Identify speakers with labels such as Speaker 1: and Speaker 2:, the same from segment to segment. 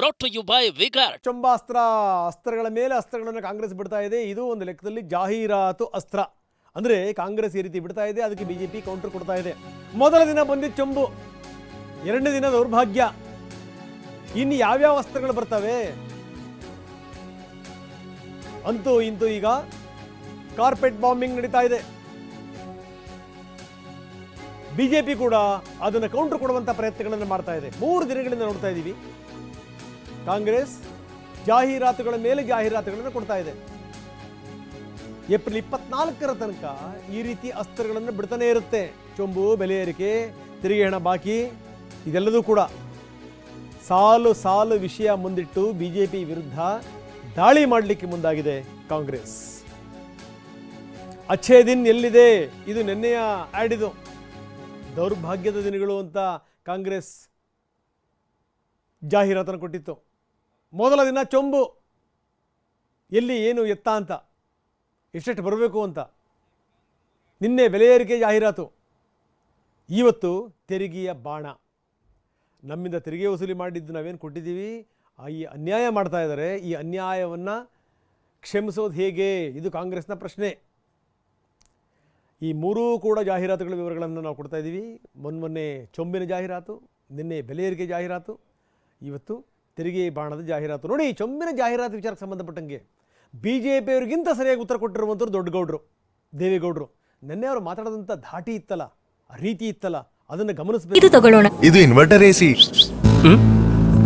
Speaker 1: brought you by V Guard.
Speaker 2: ಚಂಬಾಸ್ತ್ರ ಅಸ್ತ್ರಗಳ ಮೇಲೆ ಅಸ್ತ್ರಗಳನ್ನು ಕಾಂಗ್ರೆಸ್ ಬಿಡ್ತಾ ಇದೆ. ಇದು ಒಂದು ಲೆಕ್ಕದಲ್ಲಿ ಜಾಹೀರಾತು ಅಸ್ತ್ರ. ಅಂದ್ರೆ ಕಾಂಗ್ರೆಸ್ ಈ ರೀತಿ ಬಿಡ್ತಾ ಇದೆ, ಅದಕ್ಕೆ ಬಿಜೆಪಿ ಕೌಂಟರ್ ಕೊಡ್ತಾ ಇದೆ. ಮೊದಲ ದಿನ ಬಂದಿದ್ದು ಚೊಂಬು. ಎರಡನೇ ದಿನ ದೌರ್ಭಾಗ್ಯ. ಇನ್ನು ಯಾವ್ಯಾವ ಅಸ್ತ್ರಗಳು ಬರ್ತವೆ? ಅಂತೂ ಇಂತೂ ಈಗ ಕಾರ್ಪೆಟ್ ಬಾಂಬಿಂಗ್ ನಡೀತಾ ಇದೆ. ಬಿಜೆಪಿ ಕೂಡ ಅದನ್ನು ಕೌಂಟರ್ ಕೊಡುವಂತ ಪ್ರಯತ್ನಗಳನ್ನು ಮಾಡ್ತಾ ಇದೆ. ಮೂರು ದಿನಗಳಿಂದ ನೋಡ್ತಾ ಇದ್ದೀವಿ ಕಾಂಗ್ರೆಸ್ ಜಾಹೀರಾತುಗಳ ಮೇಲೆ ಜಾಹೀರಾತುಗಳನ್ನು ಕೊಡ್ತಾ ಇದೆ. ಏಪ್ರಿಲ್ ಇಪ್ಪತ್ನಾಲ್ಕರ ತನಕ ಈ ರೀತಿ ಅಸ್ತ್ರಗಳನ್ನು ಬಿಡ್ತಾನೆ ಇರುತ್ತೆ. ಚೊಂಬು, ಬೆಲೆ ಏರಿಕೆ, ತೆರಿಗೆ ಹಣ ಬಾಕಿ, ಇದೆಲ್ಲದೂ ಕೂಡ. ಸಾಲು ಸಾಲು ವಿಷಯ ಮುಂದಿಟ್ಟು ಬಿಜೆಪಿ ವಿರುದ್ಧ ದಾಳಿ ಮಾಡಲಿಕ್ಕೆ ಮುಂದಾಗಿದೆ ಕಾಂಗ್ರೆಸ್. ಅಚ್ಛೇ ದಿನ್ ಎಲ್ಲಿದೆ? ಇದು ನಿನ್ನೆಯ ಆ್ಯಡ್ ಇದು. ದೌರ್ಭಾಗ್ಯದ ದಿನಗಳು ಅಂತ ಕಾಂಗ್ರೆಸ್ ಜಾಹೀರಾತನ್ನು ಕೊಟ್ಟಿತ್ತು. ಮೊದಲ ದಿನ ಚೊಂಬು. ಎಲ್ಲಿ ಏನು ಎತ್ತ ಅಂತ. ಎಷ್ಟೆಷ್ಟು ಬರಬೇಕು ಅಂತ. ನಿನ್ನೆ ಬೆಲೆ ಏರಿಕೆ ಜಾಹೀರಾತು. ಇವತ್ತು ತೆರಿಗೆಯ ಬಾಣ. ನಮ್ಮಿಂದ ತೆರಿಗೆ ವಸೂಲಿ ಮಾಡಿದ್ದು ನಾವೇನು ಕೊಟ್ಟಿದ್ದೀವಿ? ಈ ಅನ್ಯಾಯ ಮಾಡ್ತಾ ಇದ್ದಾರೆ. ಈ ಅನ್ಯಾಯವನ್ನು ಕ್ಷಮಿಸೋದು ಹೇಗೆ? ಇದು ಕಾಂಗ್ರೆಸ್ನ ಪ್ರಶ್ನೆ. ಈ ಮೂರೂ ಕೂಡ ಜಾಹೀರಾತುಗಳ ವಿವರಗಳನ್ನು ನಾವು ಕೊಡ್ತಾ ಇದ್ದೀವಿ. ಮೊನ್ನೆ ಚೊಂಬಿನ ಜಾಹೀರಾತು, ನಿನ್ನೆ ಬೆಲೆ ಏರಿಕೆ ಜಾಹೀರಾತು, ಇವತ್ತು ತೆರಿಗೆ ಬಾಣದ ಜಾಹೀರಾತು ನೋಡಿ ಚೊಂಬಿನ ಜಾಹೀರಾತು ವಿಚಾರಕ್ಕೆ ಸಂಬಂಧಪಟ್ಟಂಗೆ ಬಿ ಜೆ ಪಿಯವರಿಗಿಂತ ಸರಿಯಾಗಿ ಉತ್ತರ ಕೊಟ್ಟಿರುವಂಥವ್ರು ದೊಡ್ಡ ಗೌಡ್ರು ದೇವೇಗೌಡರು. ನಿನ್ನೆ ಅವರು ಮಾತಾಡೋದಂಥ ಧಾಟಿ ಇತ್ತಲ್ಲ ಆ ರೀತಿ ಇತ್ತಲ್ಲ ಅದನ್ನು ಗಮನಿಸಬೇಕು.
Speaker 3: ಇದು ತಗೊಳ್ಳೋಣ.
Speaker 4: ಇದು ಇನ್ವರ್ಟರ್ ಎಸಿ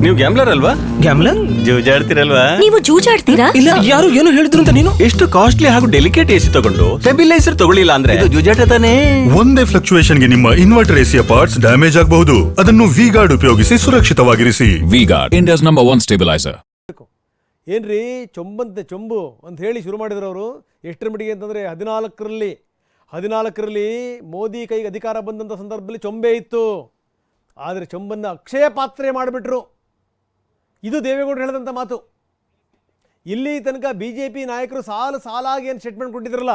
Speaker 5: ನೀವು ಗ್ಯಾಮ್ಲರ್ ಅಲ್ವಾ?
Speaker 6: ಗ್ಯಾಮ್ಲರ್
Speaker 5: ಜೂಜಾಡ್ತಿರಲ್ವಾ?
Speaker 3: ನೀವು ಜೂಜಾಡ್ತೀರಾ?
Speaker 6: ಇಲ್ಲ ಯಾರು ಏನು ಹೇಳಿದ್ರು ಅಂತ ನೀನು?
Speaker 5: ಎಷ್ಟು ಕಾಸ್ಟ್ಲಿ ಹಾಗೂ ಡೆಲಿಕೇಟ್ ಎಸಿ ತಗೊಂಡು ಸ್ಟೆಬಿಲೈಸರ್ ತಗೊಳ್ಳಿಲ್ಲ ಅಂದ್ರೆ? ಇದು ಜೂಜಾಟ ತಾನೇ?
Speaker 4: ಒಂದೇ ಫ್ಲಕ್ಚುಯೇಷನ್ಗೆ ನಿಮ್ಮ ಇನ್ವರ್ಟರ್ ಎಸಿಯ ಪಾರ್ಟ್ಸ್ ಡ್ಯಾಮೇಜ್ ಆಗಬಹುದು. ಅದನ್ನು ವಿ ಗಾರ್ಡ್ ಉಪಯೋಗಿಸಿ ಸುರಕ್ಷಿತವಾಗಿರಿಸಿ.
Speaker 7: V Guard India's number one stabiliser
Speaker 2: ಏನ್ರಿ ಚೊಂಬಂತೆ ಚೊಂಬು ಅಂತ ಹೇಳಿ ಶುರು ಮಾಡಿದ್ರು ಅವರು. ಎಷ್ಟರ ಮಟ್ಟಿಗೆ ಅಂತಂದ್ರೆ ಹದಿನಾಲ್ಕರಲ್ಲಿ. ಹದಿನಾಲ್ಕರಲ್ಲಿ ಮೋದಿ ಕೈಗೆ ಅಧಿಕಾರ ಬಂದಂಥ ಸಂದರ್ಭದಲ್ಲಿ ಚೊಂಬೆ ಇತ್ತು. ಆದರೆ ಚೊಂಬನ್ನು ಅಕ್ಷಯ ಪಾತ್ರೆ ಮಾಡಿಬಿಟ್ರು. ಇದು ದೇವೇಗೌಡರು ಹೇಳಿದಂಥ ಮಾತು. ಇಲ್ಲಿ ತನಕ ಬಿ ಜೆ ಪಿ ನಾಯಕರು ಸಾಲು ಸಾಲಾಗಿ ಏನು ಸ್ಟೇಟ್ಮೆಂಟ್ ಕೊಟ್ಟಿದ್ರಲ್ಲ,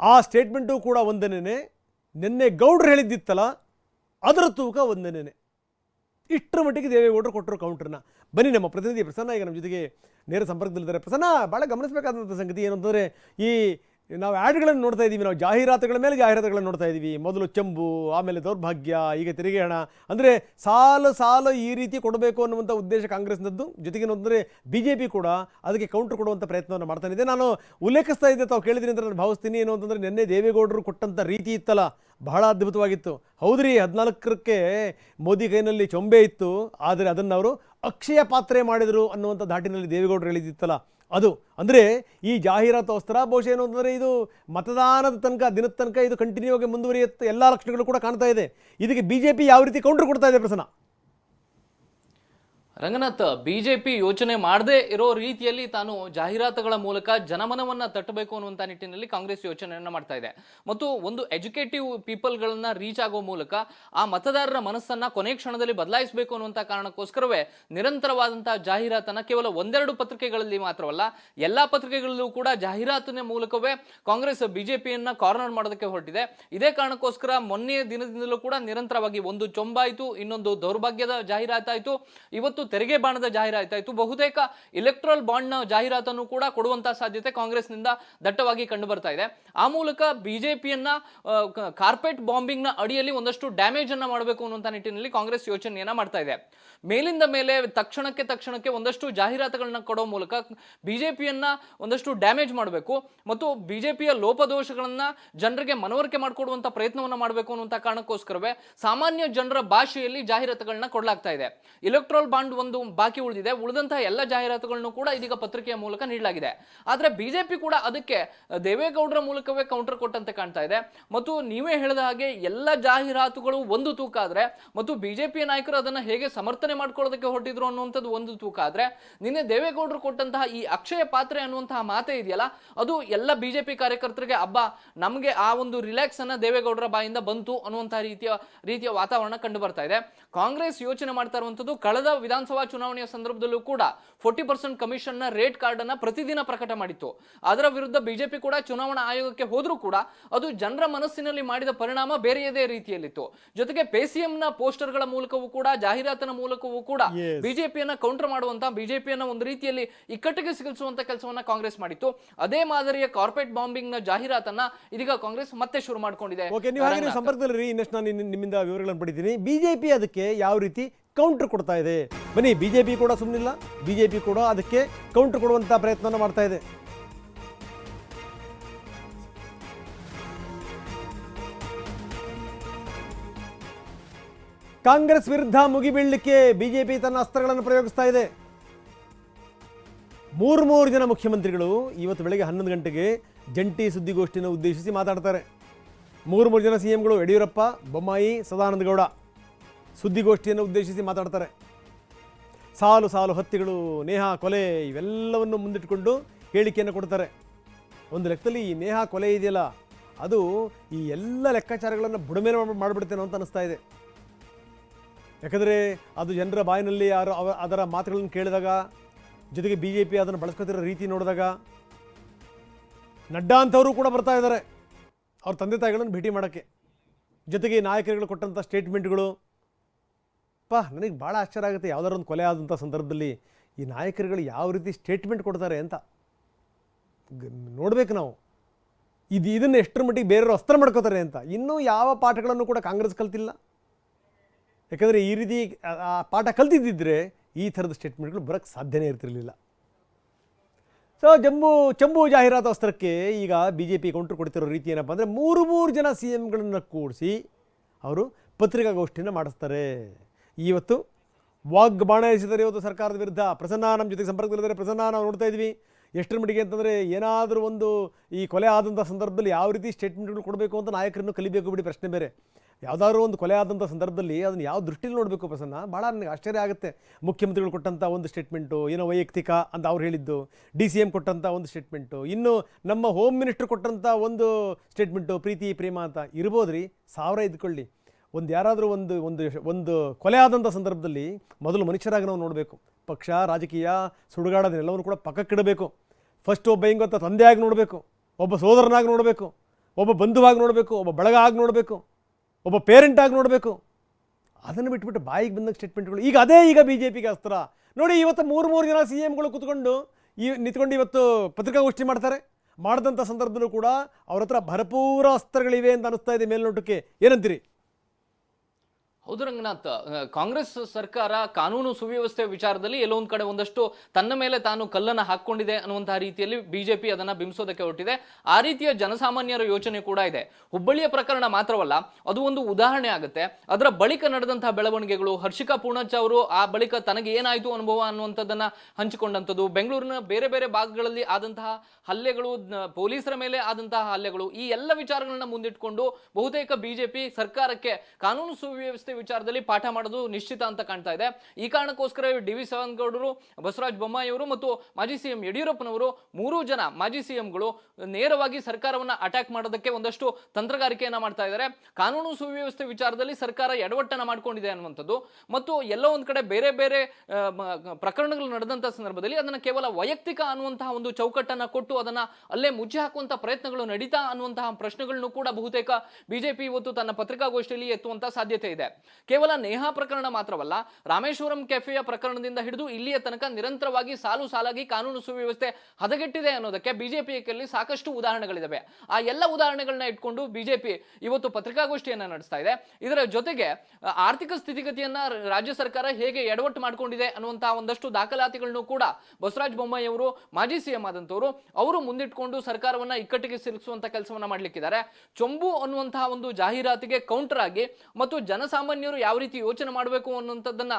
Speaker 2: ಆ ಸ್ಟೇಟ್ಮೆಂಟು ಕೂಡ ಒಂದನೇನೆ, ನಿನ್ನೆ ಗೌಡ್ರು ಹೇಳಿದ್ದಿತ್ತಲ್ಲ, ಅದರ ತೂಕ ಒಂದನೇನೆ. ಇಷ್ಟರ ಮಟ್ಟಿಗೆ ದೇವೇಗೌಡರು ಕೊಟ್ಟರು ಕೌಂಟ್ರನ್ನ ಬನ್ನಿ ನಮ್ಮ ಪ್ರತಿನಿಧಿ ಪ್ರಸನ್ನ, ಈಗ ನಮ್ಮ ಜೊತೆಗೆ ನೇರ ಸಂಪರ್ಕದಲ್ಲಿದ್ದಾರೆ. ಪ್ರಸನ್ನ ಭಾಳ ಗಮನಿಸಬೇಕಾದಂಥ ಸಂಗತಿ ಏನು ಅಂತಂದರೆ, ಈ ನಾವು ಆ್ಯಡ್ಗಳನ್ನು ನೋಡ್ತಾ ಇದ್ದೀವಿ, ನಾವು ಜಾಹೀರಾತುಗಳ ಮೇಲೆ ಜಾಹೀರಾತುಗಳನ್ನು ನೋಡ್ತಾ ಇದ್ದೀವಿ. ಮೊದಲು ಚಂಬು, ಆಮೇಲೆ ದೌರ್ಭಾಗ್ಯ, ಈಗ ತೆರಿಗೆ ಹಣ ಅಂದರೆ ಸಾಲ ಸಾಲು ಈ ರೀತಿ ಕೊಡಬೇಕು ಅನ್ನುವಂಥ ಉದ್ದೇಶ ಕಾಂಗ್ರೆಸ್ನದ್ದು. ಜೊತೆಗೆ ಅಂದರೆ ಬಿ ಜೆ ಪಿ ಕೂಡ ಅದಕ್ಕೆ ಕೌಂಟರ್ ಕೊಡುವಂಥ ಪ್ರಯತ್ನವನ್ನು ಮಾಡ್ತಾನೆ ಇದೆ. ನಾನು ಉಲ್ಲೇಖಿಸ್ತಾ ಇದ್ದೆ, ತಾವು ಕೇಳಿದ್ದೀನಿ ಅಂತ ನಾನು ಭಾವಿಸ್ತೀನಿ. ಏನು ಅಂತಂದರೆ ನಿನ್ನೆ ದೇವೇಗೌಡರು ಕೊಟ್ಟಂಥ ರೀತಿ ಇತ್ತಲ್ಲ, ಬಹಳ ಅದ್ಭುತವಾಗಿತ್ತು. ಹೌದ್ರಿ ಹದಿನಾಲ್ಕರಕ್ಕೆ ಮೋದಿ ಕೈನಲ್ಲಿ ಚೊಂಬೆ ಇತ್ತು. ಆದರೆ ಅದನ್ನು ಅವರು ಅಕ್ಷಯ ಪಾತ್ರೆ ಮಾಡಿದರು ಅನ್ನುವಂಥ ಧಾಟಿನಲ್ಲಿ ದೇವೇಗೌಡರು ಹೇಳಿದಿತ್ತಲ್ಲ ಅದು ಅಂದರೆ ಈ ಜಾಹೀರಾತು ಬಹುಶಃ ಏನು ಅಂತಂದರೆ ಇದು ಮತದಾನದ ತನಕ, ದಿನದ ತನಕ ಇದು ಕಂಟಿನ್ಯೂ ಆಗಿ ಮುಂದುವರಿಯುತ್ತೆ. ಎಲ್ಲ ಲಕ್ಷಣಗಳು ಕೂಡ ಕಾಣ್ತಾ ಇದೆ. ಇದಕ್ಕೆ ಬಿ ಜೆ ಪಿ ಯಾವ ರೀತಿ ಕೌಂಟರ್ ಕೊಡ್ತಾ ಇದೆ ಪ್ರಸನ್ನ?
Speaker 8: ರಂಗನಾಥ್, ಬಿಜೆಪಿ ಯೋಚನೆ ಮಾಡದೇ ಇರೋ ರೀತಿಯಲ್ಲಿ ತಾನು ಜಾಹೀರಾತುಗಳ ಮೂಲಕ ಜನಮನವನ್ನ ತಟ್ಟಬೇಕು ಅನ್ನುವಂಥ ನಿಟ್ಟಿನಲ್ಲಿ ಕಾಂಗ್ರೆಸ್ ಯೋಚನೆಯನ್ನು ಮಾಡ್ತಾ ಇದೆ. ಮತ್ತು ಒಂದು ಎಜುಕೇಟಿವ್ ಪೀಪಲ್ಗಳನ್ನ ರೀಚ್ ಆಗೋ ಮೂಲಕ ಆ ಮತದಾರರ ಮನಸ್ಸನ್ನ ಕೊನೆ ಕ್ಷಣದಲ್ಲಿ ಬದಲಾಯಿಸಬೇಕು ಅನ್ನುವಂಥ ಕಾರಣಕ್ಕೋಸ್ಕರವೇ ನಿರಂತರವಾದಂತಹ ಜಾಹೀರಾತನ್ನ ಕೇವಲ ಒಂದೆರಡು ಪತ್ರಿಕೆಗಳಲ್ಲಿ ಮಾತ್ರವಲ್ಲ, ಎಲ್ಲಾ ಪತ್ರಿಕೆಗಳಲ್ಲೂ ಕೂಡ ಜಾಹೀರಾತಿನ ಮೂಲಕವೇ ಕಾಂಗ್ರೆಸ್, ಬಿಜೆಪಿಯನ್ನ ಕಾರ್ನರ್ ಮಾಡೋದಕ್ಕೆ ಹೊರಟಿದೆ. ಇದೇ ಕಾರಣಕ್ಕೋಸ್ಕರ ಮೊನ್ನೆಯ ದಿನದಿಂದಲೂ ಕೂಡ ನಿರಂತರವಾಗಿ ಒಂದು ಚೊಂಬಾಯಿತು, ಇನ್ನೊಂದು ದೌರ್ಭಾಗ್ಯದ ಜಾಹೀರಾತಾಯಿತು. ಇವತ್ತು ತೆರಿಗೆ ಬಾಣದ ಜಾಹೀರಾತಾಯಿತು ಬಹುತೇಕ ಇಲೆಕ್ಟ್ರಲ್ ಬಾಂಡ್ನ ಜಾಹೀರಾತನ್ನು ಕೂಡ ಕೊಡುವಂತಹ ಸಾಧ್ಯತೆ ಕಾಂಗ್ರೆಸ್ನಿಂದ ದಟ್ಟವಾಗಿ ಕಂಡು ಬರ್ತಾ ಇದೆ. ಆ ಮೂಲಕ ಬಿಜೆಪಿಯನ್ನ ಕಾರ್ಪೆಟ್ ಬಾಂಬಿಂಗ್ನ ಅಡಿಯಲ್ಲಿ ಒಂದಷ್ಟು ಡ್ಯಾಮೇಜ್ ಅನ್ನ ಮಾಡಬೇಕು ಅನ್ನುವಂಥ ನಿಟ್ಟಿನಲ್ಲಿ ಕಾಂಗ್ರೆಸ್ ಯೋಚನೆಯನ್ನ ಮಾಡ್ತಾ ಇದೆ. ಮೇಲಿಂದ ಮೇಲೆ ತಕ್ಷಣಕ್ಕೆ ತಕ್ಷಣಕ್ಕೆ ಒಂದಷ್ಟು ಜಾಹೀರಾತುಗಳನ್ನ ಕೊಡೋ ಮೂಲಕ ಬಿಜೆಪಿಯನ್ನ ಒಂದಷ್ಟು ಡ್ಯಾಮೇಜ್ ಮಾಡಬೇಕು ಮತ್ತು ಬಿಜೆಪಿಯ ಲೋಪದೋಷಗಳನ್ನ ಜನರಿಗೆ ಮನವರಿಕೆ ಮಾಡಿಕೊಡುವಂತ ಪ್ರಯತ್ನವನ್ನ ಮಾಡಬೇಕು ಅನ್ನುವಂಥ ಕಾರಣಕ್ಕೋಸ್ಕರವೇ ಸಾಮಾನ್ಯ ಜನರ ಭಾಷೆಯಲ್ಲಿ ಜಾಹೀರಾತುಗಳನ್ನ ಕೊಡಲಾಗ್ತಾ ಇದೆ. ಇಲೆಕ್ಟ್ರಾಲ್ ಬಾಂಡ್ ಒಂದು ಬಾಕಿ ಉಳಿದಿದೆ. ಉಳಿದಂತಹ ಎಲ್ಲ ಜಾಹೀರಾತುಗಳನ್ನು ಕೂಡ ಇದೀಗ ಪತ್ರಿಕೆಯ ಮೂಲಕ ನೀಡಲಾಗಿದೆ. ಆದ್ರೆ ಬಿಜೆಪಿ ಕೂಡ ಅದಕ್ಕೆ ದೇವೇಗೌಡರ ಮೂಲಕವೇ ಕೌಂಟರ್ ಕೊಟ್ಟಂತೆ ಕಾಣ್ತಾ ಇದೆ. ಮತ್ತು ನೀವೇ ಹೇಳಿದ ಹಾಗೆ ಎಲ್ಲ ಜಾಹೀರಾತುಗಳು ಒಂದು ತೂಕ ಆದ್ರೆ, ಮತ್ತು ಬಿಜೆಪಿ ನಾಯಕರು ಅದನ್ನ ಹೇಗೆ ಸಮರ್ಥನೆ ಮಾಡ್ಕೊಳ್ಳೋದಕ್ಕೆ ಹೊರಟಿದ್ರು ಅನ್ನುವಂಥದ್ದು ಒಂದು ತೂಕ ಆದ್ರೆ, ನಿನ್ನೆ ದೇವೇಗೌಡರು ಕೊಟ್ಟಂತಹ ಈ ಅಕ್ಷಯ ಪಾತ್ರೆ ಅನ್ನುವಂತಹ ಮಾತೇ ಇದೆಯಲ್ಲ, ಅದು ಎಲ್ಲ ಬಿಜೆಪಿ ಕಾರ್ಯಕರ್ತರಿಗೆ ಹಬ್ಬ ನಮಗೆ ಆ ಒಂದು ರಿಲ್ಯಾಕ್ಸ್ ಅನ್ನ ದೇವೇಗೌಡರ ಬಾಯಿಂದ ಬಂತು ಅನ್ನುವಂತಹ ರೀತಿಯ ರೀತಿಯ ವಾತಾವರಣ ಕಂಡು ಬರ್ತಾ ಇದೆ. ಕಾಂಗ್ರೆಸ್ ಯೋಚನೆ ಮಾಡ್ತಾ ಇರುವಂಥದ್ದು, ಕಳೆದ ವಿಧಾನಸಭಾ ವಿಧಾನಸಭಾ ಚುನಾವಣೆಯ ಸಂದರ್ಭದಲ್ಲೂ ಕೂಡ ಫೋರ್ಟಿ ಪರ್ಸೆಂಟ್ ಕಮಿಷನ್ನ ರೇಟ್ ಕಾರ್ಡ್ ಅನ್ನ ಪ್ರತಿದಿನ ಪ್ರಕಟ ಮಾಡಿತ್ತು. ಅದರ ವಿರುದ್ಧ ಬಿಜೆಪಿ ಕೂಡ ಚುನಾವಣಾ ಆಯೋಗಕ್ಕೆ ಹೋದ್ರೂ ಕೂಡ ಅದು ಜನರ ಮನಸ್ಸಿನಲ್ಲಿ ಮಾಡಿದ ಪರಿಣಾಮ ಬೇರೆಯದೇ ರೀತಿಯಲ್ಲಿತ್ತು. ಜೊತೆಗೆ ಪೇಸಿಎಂನ ಪೋಸ್ಟರ್ಗಳ ಮೂಲಕವೂ ಕೂಡ ಜಾಹೀರಾತಿನ ಮೂಲಕವೂ ಕೂಡ. ಬಿಜೆಪಿಯನ್ನ ಕೌಂಟರ್ ಮಾಡುವಂತ ಬಿಜೆಪಿಯನ್ನ ಒಂದು ರೀತಿಯಲ್ಲಿ ಇಕ್ಕಟ್ಟಿಗೆ ಸಿಗಿಸುವಂತ ಕೆಲಸವನ್ನ ಕಾಂಗ್ರೆಸ್ ಮಾಡಿತ್ತು. ಅದೇ ಮಾದರಿಯ ಕಾರ್ಪೊರೇಟ್ ಬಾಂಬಿಂಗ್ನ ಜಾಹೀರಾತನ್ನ ಇದೀಗ ಕಾಂಗ್ರೆಸ್ ಮತ್ತೆ ಶುರು ಮಾಡ್ಕೊಂಡಿದೆ.
Speaker 2: ಸಂಪರ್ಕದಲ್ಲಿ ಇನ್ನಷ್ಟು ನಾನು ನಿಮ್ಮಿಂದ ವಿವರಗಳನ್ನು ಪಡಿತೀನಿ ಬಿಜೆಪಿ ಅದಕ್ಕೆ ಯಾವ ರೀತಿ ಕೌಂಟರ್ ಕೊಡ್ತಾ ಇದೆ. ಬನ್ನಿ ಬಿಜೆಪಿ ಕೂಡ ಸುಮ್ಮನಿಲ್ಲ ಬಿಜೆಪಿ ಕೂಡ ಅದಕ್ಕೆ ಕೌಂಟರ್ ಕೊಡುವಂಥ ಪ್ರಯತ್ನವನ್ನು ಮಾಡ್ತಾ ಇದೆ. ಕಾಂಗ್ರೆಸ್ ವಿರುದ್ಧ ಮುಗಿಬೀಳಲಿಕ್ಕೆ ಬಿಜೆಪಿ ತನ್ನ ಅಸ್ತ್ರಗಳನ್ನು ಪ್ರಯೋಗಿಸ್ತಾ ಇದೆ. ಮೂರು ಮೂರು ಜನ ಮುಖ್ಯಮಂತ್ರಿಗಳು ಇವತ್ತು ಬೆಳಗ್ಗೆ ಹನ್ನೊಂದು ಗಂಟೆಗೆ ಜಂಟಿ ಸುದ್ದಿಗೋಷ್ಠಿಯನ್ನು ಉದ್ದೇಶಿಸಿ ಮಾತಾಡ್ತಾರೆ. ಮೂರು ಮೂರು ಜನ ಸಿ ಎಂಗಳು ಯಡಿಯೂರಪ್ಪ, ಬೊಮ್ಮಾಯಿ, ಸದಾನಂದ ಗೌಡ. ಸುದ್ದಿಗೋಷ್ಠಿಯನ್ನು ಉದ್ದೇಶಿಸಿ ಮಾತಾಡ್ತಾರೆ. ಸಾಲು ಸಾಲು ಹತ್ತಿಗಳು, ನೇಹಾ, ಕೊಲೆ ಇವೆಲ್ಲವನ್ನು ಮುಂದಿಟ್ಟುಕೊಂಡು ಹೇಳಿಕೆಯನ್ನು ಕೊಡ್ತಾರೆ. ಒಂದು ಲೆಕ್ಕದಲ್ಲಿ ಈ ನೇಹ ಕೊಲೆ ಇದೆಯಲ್ಲ, ಅದು ಈ ಎಲ್ಲ ಲೆಕ್ಕಾಚಾರಗಳನ್ನು ಬುಡಮೇಲೆ ಮಾಡಿಬಿಡ್ತೇನೋ ಅಂತ ಅನಿಸ್ತಾ ಇದೆ. ಯಾಕಂದರೆ ಅದು ಜನರ ಬಾಯಿನಲ್ಲಿ ಯಾರು ಅವ, ಅದರ ಮಾತುಗಳನ್ನು ಕೇಳಿದಾಗ, ಜೊತೆಗೆ ಬಿ ಜೆ ಪಿ ಅದನ್ನು ಬಳಸ್ಕೊತಿರೋ ರೀತಿ ನೋಡಿದಾಗ, ನಡ್ಡಾ ಅಂಥವರು ಕೂಡ ಬರ್ತಾ ಇದ್ದಾರೆ. ಅವ್ರ ತಂದೆ ತಾಯಿಗಳನ್ನು ಭೇಟಿ ಮಾಡೋಕ್ಕೆ. ಜೊತೆಗೆ ನಾಯಕರುಗಳು ಕೊಟ್ಟಂಥ ಸ್ಟೇಟ್ಮೆಂಟ್ಗಳು ಪಾ ನನಗೆ ಭಾಳ ಆಶ್ಚರ್ಯ ಆಗುತ್ತೆ ಯಾವ್ದಾದ್ರು ಒಂದು ಕೊಲೆ ಆದಂಥ ಸಂದರ್ಭದಲ್ಲಿ ಈ ನಾಯಕರುಗಳು ಯಾವ ರೀತಿ ಸ್ಟೇಟ್ಮೆಂಟ್ ಕೊಡ್ತಾರೆ ಅಂತ. ನೋಡಬೇಕು ನಾವು. ಇದು, ಇದನ್ನು ಎಷ್ಟರ ಮಟ್ಟಿಗೆ ಬೇರೆಯವರು ಅಸ್ತ್ರ ಮಾಡ್ಕೋತಾರೆ ಅಂತ. ಇನ್ನೂ ಯಾವ ಪಾಠಗಳನ್ನು ಕೂಡ ಕಾಂಗ್ರೆಸ್ ಕಲ್ತಿಲ್ಲ. ಯಾಕಂದರೆ ಈ ರೀತಿ, ಆ- ಪಾಠ ಕಲ್ತಿದ್ದಿದ್ರೆ ಈ ಥರದ ಸ್ಟೇಟ್ಮೆಂಟ್ಗಳು ಬರೋಕ್ಕೆ ಸಾಧ್ಯನೇ ಇರ್ತಿರಲಿಲ್ಲ. ಸೊ ಜಂಬು ಚಂಬು ಜಾಹೀರಾತು ಅಸ್ತ್ರಕ್ಕೆ ಈಗ ಬಿ ಜೆ ಪಿ ಕೌಂಟ್ರ್ ಕೊಡ್ತಿರೋ ರೀತಿ ಏನಪ್ಪ ಅಂದರೆ ಮೂರು ಮೂರು ಜನ ಸಿ ಎಮ್ಗಳನ್ನು ಕೂಡಿಸಿ ಅವರು ಪತ್ರಿಕಾಗೋಷ್ಠಿನ ಮಾಡಿಸ್ತಾರೆ. ಇವತ್ತು ವಾಗ್ಬಾಣ ಎಸೆದರೆ ಇವತ್ತು ಸರ್ಕಾರದ ವಿರುದ್ಧ ಪ್ರಸನ್ನ ನಮ್ಮ ಜೊತೆಗೆ ಸಂಪರ್ಕದಲ್ಲಿದ್ದರೆ ಪ್ರಸನ್ನ ನಾವು ನೋಡ್ತಾ ಇದ್ವಿ. ಎಷ್ಟರ ಮಟ್ಟಿಗೆ ಅಂತಂದರೆ ಏನಾದರೂ ಒಂದು ಈ ಕೊಲೆ ಆದಂಥ ಸಂದರ್ಭದಲ್ಲಿ ಯಾವ ರೀತಿ ಸ್ಟೇಟ್ಮೆಂಟ್ಗಳು ಕೊಡಬೇಕು ಅಂತ ನಾಯಕರನ್ನು ಕಲಿಬೇಕು ಬಿಡಿ ಪ್ರಶ್ನೆ ಬೇರೆ. ಯಾವುದಾದ್ರೂ ಒಂದು ಕೊಲೆ ಆದಂಥ ಸಂದರ್ಭದಲ್ಲಿ ಅದನ್ನು ಯಾವ ದೃಷ್ಟಿಯಲ್ಲಿ ನೋಡಬೇಕು ಪ್ರಸನ್ನ? ಭಾಳ ನನಗೆ ಆಶ್ಚರ್ಯ ಆಗುತ್ತೆ. ಮುಖ್ಯಮಂತ್ರಿಗಳು ಕೊಟ್ಟಂಥ ಒಂದು ಸ್ಟೇಟ್ಮೆಂಟು ಏನೋ ವೈಯಕ್ತಿಕ ಅಂತ ಅವ್ರು ಹೇಳಿದ್ದು ಡಿ ಸಿ ಎಂ ಕೊಟ್ಟಂಥ ಒಂದು ಸ್ಟೇಟ್ಮೆಂಟು ಇನ್ನು ನಮ್ಮ ಹೋಮ್ ಮಿನಿಸ್ಟರ್ ಕೊಟ್ಟಂಥ ಒಂದು ಸ್ಟೇಟ್ಮೆಂಟು ಪ್ರೀತಿ, ಪ್ರೇಮ ಅಂತ ಇರ್ಬೋದ್ರಿ, ಸಾವಿರ ಇದ್ಕೊಳ್ಳಿ. ಒಂದು ಯಾರಾದರೂ ಒಂದು ಒಂದು ಒಂದು ಕೊಲೆ ಆದಂಥ ಸಂದರ್ಭದಲ್ಲಿ ಮೊದಲು ಮನುಷ್ಯರಾಗಿ ನಾವು ನೋಡಬೇಕು. ಪಕ್ಷ, ರಾಜಕೀಯ ಸುಡುಗಾಡೋದನ್ನೆಲ್ಲವನ್ನು ಕೂಡ ಪಕ್ಕಕ್ಕಿಡಬೇಕು ಫಸ್ಟ್ ಒಬ್ಬ ಹೆಂಗೆ ತಂದೆಯಾಗಿ ನೋಡಬೇಕು. ಒಬ್ಬ ಸೋದರನಾಗಿ ನೋಡಬೇಕು. ಒಬ್ಬ ಬಂಧುವಾಗಿ ನೋಡಬೇಕು. ಒಬ್ಬ ಬಳಗ ಆಗಿ ನೋಡಬೇಕು. ಒಬ್ಬ ಪೇರೆಂಟಾಗಿ ನೋಡಬೇಕು. ಅದನ್ನು ಬಿಟ್ಬಿಟ್ಟು ಬಾಯಿಗೆ ಬಂದಂಗೆ ಸ್ಟೇಟ್ಮೆಂಟ್ಗಳು ಈಗ ಅದೇ ಈಗ ಬಿ ಜೆ ಪಿಗೆ ಅಸ್ತ್ರ. ನೋಡಿ, ಇವತ್ತು ಮೂರು ಮೂರು ಜನ ಸಿ ಎಮ್ಗಳು ಕೂತ್ಕೊಂಡು ಈ ನಿಂತ್ಕೊಂಡು ಇವತ್ತು ಪತ್ರಿಕಾಗೋಷ್ಠಿ ಮಾಡ್ತಾರೆ. ಮಾಡಿದಂಥ ಸಂದರ್ಭದಲ್ಲೂ ಕೂಡ ಅವ್ರ ಹತ್ರ ಭರಪೂರ ಅಸ್ತ್ರಗಳಿವೆ ಅಂತ ಅನಿಸ್ತಾ ಇದೆ ಮೇಲ್ನೋಟಕ್ಕೆ. ಏನಂತೀರಿ?
Speaker 8: ಹೌದು ರಂಗನಾಥ್ ಕಾಂಗ್ರೆಸ್ ಸರ್ಕಾರ ಕಾನೂನು ಸುವ್ಯವಸ್ಥೆ ವಿಚಾರದಲ್ಲಿ ಎಲ್ಲೋ ಒಂದ್ ಕಡೆ ಒಂದಷ್ಟು ತನ್ನ ಮೇಲೆ ತಾನು ಕಲ್ಲನ್ನು ಹಾಕೊಂಡಿದೆ ಅನ್ನುವಂತಹ ರೀತಿಯಲ್ಲಿ ಬಿಜೆಪಿ ಅದನ್ನ ಬಿಂಬಿಸೋದಕ್ಕೆ ಹೊರಟಿದೆ. ಆ ರೀತಿಯ ಜನಸಾಮಾನ್ಯರ ಯೋಚನೆ ಕೂಡ ಇದೆ. ಹುಬ್ಬಳ್ಳಿಯ ಪ್ರಕರಣ ಮಾತ್ರವಲ್ಲ, ಅದು ಒಂದು ಉದಾಹರಣೆ ಆಗುತ್ತೆ. ಅದರ ಬಳಿಕ ನಡೆದಂತಹ ಬೆಳವಣಿಗೆಗಳು, ಹರ್ಷಿಕಾ ಪೂರ್ಣಚ್ಚ ಅವರು ಆ ಬಳಿಕ ತನಗೆ ಏನಾಯಿತು ಅನುಭವ ಅನ್ನುವಂಥದ್ದನ್ನ ಹಂಚಿಕೊಂಡಂಥದ್ದು, ಬೆಂಗಳೂರಿನ ಬೇರೆ ಬೇರೆ ಭಾಗಗಳಲ್ಲಿ ಆದಂತಹ ಹಲ್ಲೆಗಳು ಪೊಲೀಸರ ಮೇಲೆ ಆದಂತಹ ಹಲ್ಲೆಗಳು, ಈ ಎಲ್ಲ ವಿಚಾರಗಳನ್ನ ಮುಂದಿಟ್ಕೊಂಡು ಬಹುತೇಕ ಬಿಜೆಪಿ ಸರ್ಕಾರಕ್ಕೆ ಕಾನೂನು ಸುವ್ಯವಸ್ಥೆ ವಿಚಾರದಲ್ಲಿ ಪಾಠ ಮಾಡೋದು ನಿಶ್ಚಿತ ಅಂತ ಕಾಣ್ತಾ ಇದೆ. ಈ ಕಾರಣಕ್ಕೋಸ್ಕರ ಡಿ ವಿ ಸದಾನಗೌಡರು ಬಸವರಾಜ ಬೊಮ್ಮಾಯಿಯವರು ಮತ್ತು ಮಾಜಿ ಸಿಎಂ ಯಡಿಯೂರಪ್ಪನವರು ಮೂರೂ ಜನ ಮಾಜಿ ಸಿಎಂಗಳು ನೇರವಾಗಿ ಸರ್ಕಾರವನ್ನು ಅಟ್ಯಾಕ್ ಮಾಡೋದಕ್ಕೆ ಒಂದಷ್ಟು ತಂತ್ರಗಾರಿಕೆಯನ್ನು ಮಾಡ್ತಾ ಇದ್ದಾರೆ. ಕಾನೂನು ಸುವ್ಯವಸ್ಥೆ ವಿಚಾರದಲ್ಲಿ ಸರ್ಕಾರ ಎಡವಟ್ಟನ ಮಾಡ್ಕೊಂಡಿದೆ ಅನ್ನುವಂಥದ್ದು. ಮತ್ತು ಎಲ್ಲೋ ಒಂದು ಕಡೆ ಬೇರೆ ಬೇರೆ ಪ್ರಕರಣಗಳು ನಡೆದಂಥ ಸಂದರ್ಭದಲ್ಲಿ ಅದನ್ನು ಕೇವಲ ವೈಯಕ್ತಿಕ ಅನ್ನುವಂತಹ ಒಂದು ಚೌಕಟ್ಟನ್ನು ಕೊಟ್ಟು ಅದನ್ನ ಅಲ್ಲೇ ಮುಚ್ಚಿ ಹಾಕುವಂಥ ಪ್ರಯತ್ನಗಳು ನಡೀತಾ ಅನ್ನುವಂತಹ ಪ್ರಶ್ನೆಗಳನ್ನು ಕೂಡ ಬಹುತೇಕ ಬಿಜೆಪಿ ಇವತ್ತು ತನ್ನ ಪತ್ರಿಕಾಗೋಷ್ಠಿಯಲ್ಲಿ ಎತ್ತುವಂತ ಸಾಧ್ಯತೆ ಇದೆ. ಕೇವಲ ನೇಹಾ ಪ್ರಕರಣ ಮಾತ್ರವಲ್ಲ, ರಾಮೇಶ್ವರಂ ಕೆಫೆಯ ಪ್ರಕರಣದಿಂದ ಹಿಡಿದು ಇಲ್ಲಿಯ ತನಕ ನಿರಂತರವಾಗಿ ಸಾಲು ಸಾಲಾಗಿ ಕಾನೂನು ಸುವ್ಯವಸ್ಥೆ ಹದಗೆಟ್ಟಿದೆ ಅನ್ನೋದಕ್ಕೆ ಬಿಜೆಪಿಯಲ್ಲಿ ಸಾಕಷ್ಟು ಉದಾಹರಣೆಗಳಿದ್ದಾವೆ ಆ ಎಲ್ಲ ಉದಾಹರಣೆಗಳನ್ನ ಇಟ್ಕೊಂಡು ಬಿಜೆಪಿ ಇವತ್ತು ಪತ್ರಿಕಾಗೋಷ್ಠಿಯನ್ನ ನಡೆಸ್ತಾ ಇದೆ. ಇದರ ಜೊತೆಗೆ ಆರ್ಥಿಕ ಸ್ಥಿತಿಗತಿಯನ್ನ ರಾಜ್ಯ ಸರ್ಕಾರ ಹೇಗೆ ಎಡವಟ್ಟು ಮಾಡ್ಕೊಂಡಿದೆ ಅನ್ನುವಂತಹ ಒಂದಷ್ಟು ದಾಖಲಾತಿಗಳನ್ನು ಕೂಡ ಬಸವರಾಜ ಬೊಮ್ಮಾಯಿ ಅವರು, ಮಾಜಿ ಸಿಎಂ ಆದಂತವರು, ಅವರು ಮುಂದಿಟ್ಕೊಂಡು ಸರ್ಕಾರವನ್ನ ಇಕ್ಕಟ್ಟಿಗೆ ಸಿಲುಕಿಸುವಂತ ಕೆಲಸವನ್ನ ಮಾಡ್ಲಿಕ್ಕಿದ್ದಾರೆ. ಚೊಂಬು ಅನ್ನುವಂತಹ ಒಂದು ಜಾಹೀರಾತಿಗೆ ಕೌಂಟರ್ ಆಗಿ ಮತ್ತು ಜನಸಾಮಾನ್ಯರು ಯಾವ ರೀತಿ ಯೋಚನೆ ಮಾಡಬೇಕು ಅನ್ನುವಂಥದ್ದನ್ನ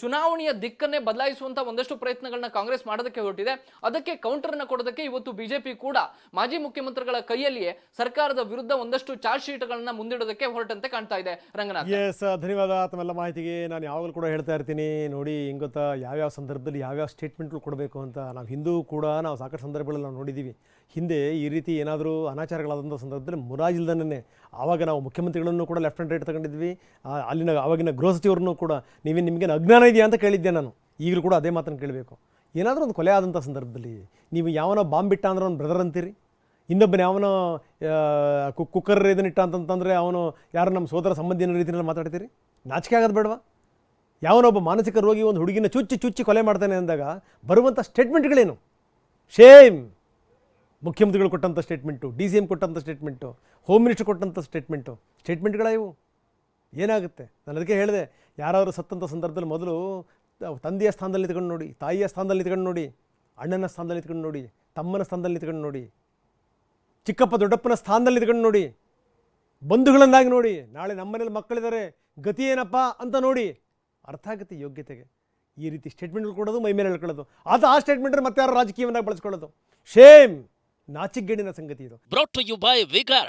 Speaker 8: ಚುನಾವಣೆಯ ದಿಕ್ಕನ್ನೇ ಬದಲಾಯಿಸುವಂತ ಒಂದಷ್ಟು ಪ್ರಯತ್ನಗಳನ್ನ ಕಾಂಗ್ರೆಸ್ ಮಾಡೋದಕ್ಕೆ ಹೊರಟಿದೆ. ಅದಕ್ಕೆ ಕೌಂಟರ್ ಅನ್ನ ಕೊಡೋದಕ್ಕೆ ಇವತ್ತು ಬಿಜೆಪಿ ಕೂಡ ಮಾಜಿ ಮುಖ್ಯಮಂತ್ರಿಗಳ ಕೈಯಲ್ಲಿಯೇ ಸರ್ಕಾರದ ವಿರುದ್ಧ ಒಂದಷ್ಟು ಚಾರ್ಜ್ ಶೀಟ್ಗಳನ್ನ ಮುಂದಿಡೋದಕ್ಕೆ ಹೊರಟಂತೆ ಕಾಣ್ತಾ ಇದೆ. ರಂಗನಾಥ್.
Speaker 2: ಎಸ್ ಧನ್ಯವಾದ. ತಮ್ಮೆಲ್ಲ ಮಾಹಿತಿಗೆ ನಾನು ಯಾವಾಗಲೂ ಕೂಡ ಹೇಳ್ತಾ ಇರ್ತೀನಿ. ನೋಡಿ, ಹೆಂಗ್ ಯಾವ್ಯಾವ ಸಂದರ್ಭದಲ್ಲಿ ಯಾವ್ಯಾವ ಸ್ಟೇಟ್ಮೆಂಟ್ಗಳು ಕೊಡಬೇಕು ಅಂತ? ನಾವು ಹಿಂದೂ ಕೂಡ ನಾವು ಸಾಕಷ್ಟು ಸಂದರ್ಭಗಳಲ್ಲಿ ನಾವು ನೋಡಿದ್ದೀವಿ ಹಿಂದೆ ಈ ರೀತಿ ಏನಾದರೂ ಅನಾಚಾರಗಳಾದಂಥ ಸಂದರ್ಭದಲ್ಲಿ ಮುರಾಜಿಲ್ದನೇ ಆವಾಗ ನಾವು ಮುಖ್ಯಮಂತ್ರಿಗಳನ್ನು ಕೂಡ ಲೆಫ್ಟ್ ರೈಟ್ ತಗೊಂಡಿದ್ವಿ. ಅಲ್ಲಿನ ಆವಾಗಿನ ಗೃಹ ಸಚಿವರನ್ನು ಕೂಡ ನೀವೇ ನಿಮಗೇನು ಅಜ್ಞಾನ ಇದೆಯಾ ಅಂತ ಕೇಳಿದ್ದೆ ನಾನು. ಈಗಲೂ ಕೂಡ ಅದೇ ಮಾತನ್ನು ಕೇಳಬೇಕು. ಏನಾದರೂ ಒಂದು ಕೊಲೆ ಆದಂಥ ಸಂದರ್ಭದಲ್ಲಿ ನೀವು ಯಾವನೋ ಬಾಂಬ್ ಬಿಟ್ಟ ಅಂದ್ರೆ ಅವ್ನು ಬ್ರದರ್ ಅಂತೀರಿ? ಇನ್ನೊಬ್ಬನ ಯಾವನೋ ಕುಕ್ಕರ್ ಇದನ್ನಿಟ್ಟ ಅಂತಂತಂದರೆ ಅವನು ಯಾರು ನಮ್ಮ ಸೋದರ ಸಂಬಂಧಿ ಅನ್ನೋ ರೀತಿಯಲ್ಲಿ ಮಾತಾಡ್ತೀರಿ? ನಾಚಿಕೆ ಆಗೋದು ಬೇಡವಾ? ಯಾವನೊಬ್ಬ ಮಾನಸಿಕ ರೋಗಿ ಒಂದು ಹುಡುಗಿನ ಚುಚ್ಚಿ ಚುಚ್ಚಿ ಕೊಲೆ ಮಾಡ್ತಾನೆ ಅಂದಾಗ ಬರುವಂಥ ಸ್ಟೇಟ್ಮೆಂಟ್ಗಳೇನು ಶೇಮ್ ಮುಖ್ಯಮಂತ್ರಿಗಳು ಕೊಟ್ಟಂಥ ಸ್ಟೇಟ್ಮೆಂಟು ಡಿ ಸಿ ಎಂ ಕೊಟ್ಟಂಥ ಸ್ಟೇಟ್ಮೆಂಟು ಹೋಮ್ ಮಿನಿಸ್ಟರ್ ಕೊಟ್ಟಂಥ ಸ್ಟೇಟ್ಮೆಂಟು ಸ್ಟೇಟ್ಮೆಂಟ್ಗಳ ಇವು. ಏನಾಗುತ್ತೆ? ನಾನು ಅದಕ್ಕೆ ಹೇಳಿದೆ, ಯಾರಾದರೂ ಸತ್ತಂಥ ಸಂದರ್ಭದಲ್ಲಿ ಮೊದಲು ತಂದೆಯ ಸ್ಥಾನದಲ್ಲಿ ನಿಂತ್ಕೊಂಡು ನೋಡಿ, ತಾಯಿಯ ಸ್ಥಾನದಲ್ಲಿ ನಿಂತ್ಕೊಂಡು ನೋಡಿ, ಅಣ್ಣನ ಸ್ಥಾನದಲ್ಲಿ ನಿಂತ್ಕೊಂಡು ನೋಡಿ, ತಮ್ಮನ ಸ್ಥಾನದಲ್ಲಿ ನಿಂತ್ಕೊಂಡು ನೋಡಿ, ಚಿಕ್ಕಪ್ಪ ದೊಡ್ಡಪ್ಪನ ಸ್ಥಾನದಲ್ಲಿ ನಿಂತ್ಕೊಂಡು ನೋಡಿ, ಬಂಧುಗಳನ್ನಾಗಿ ನೋಡಿ, ನಾಳೆ ನಮ್ಮನೇಲಿ ಮಕ್ಕಳಿದ್ದಾರೆ, ಗತಿ ಏನಪ್ಪ ಅಂತ ನೋಡಿ, ಅರ್ಥ ಆಗುತ್ತೆ ಯೋಗ್ಯತೆಗೆ. ಈ ರೀತಿ ಸ್ಟೇಟ್ಮೆಂಟ್ಗಳು ಕೊಡೋದು ಮೈ ಮೇಲೆ ಹೇಳ್ಕೊಳ್ಳೋದು ಅದು ಆ ಸ್ಟೇಟ್ಮೆಂಟ್ ಮತ್ತೆ ಯಾರು ರಾಜಕೀಯವನ್ನಾಗಿ ಬಳಸ್ಕೊಳ್ಳೋದು. ಶೇಮ್ ನಾಚಿಕೇಡಿನ ಸಂಗತಿ ಇದು.
Speaker 1: Brought to you by ವಿಗಾ